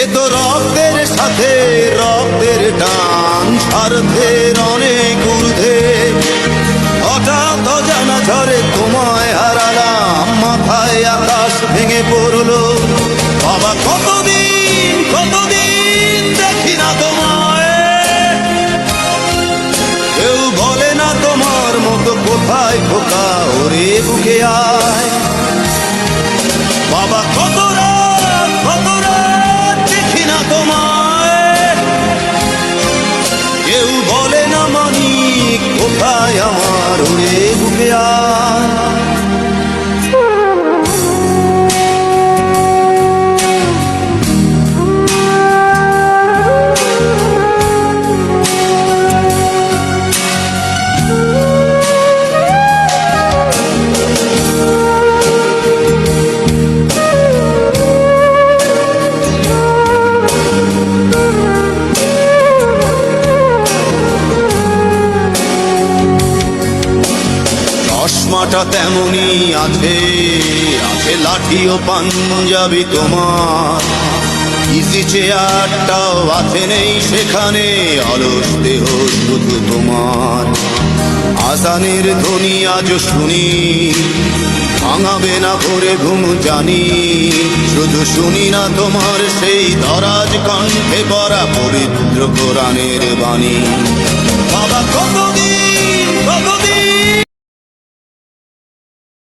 এ তো রক্তের সাথে, রক্তের টান স্বার্থের অনেক ঊর্ধ্বে। হঠাৎ অজানা ঝড়ে তোমায় হারালাম, মাথায় আকাশ ভেঙে পড়ল। বাবা, কতদিন কতদিন দেখি না তোমায়? কেউ বলে না তোমার মতো কোথায় খোকা, ওরে বুকে আয় কোথায় আমার চশমাটা তেমনি আছে আছে লাঠি ও পাঞ্জাবি তোমার। ইজি চেয়ারটাও আছে নেই সেখানে, অলস দেহ শুধু তোমার। আসানের ধ্বনি আজ শুনি, ভাঙাবে না ভোরে ঘুম জানি। শুধু শুনি না তোমার সেই দরাজ কণ্ঠে পড়া পবিত্র কোরআনের বাণী। বাবা, কত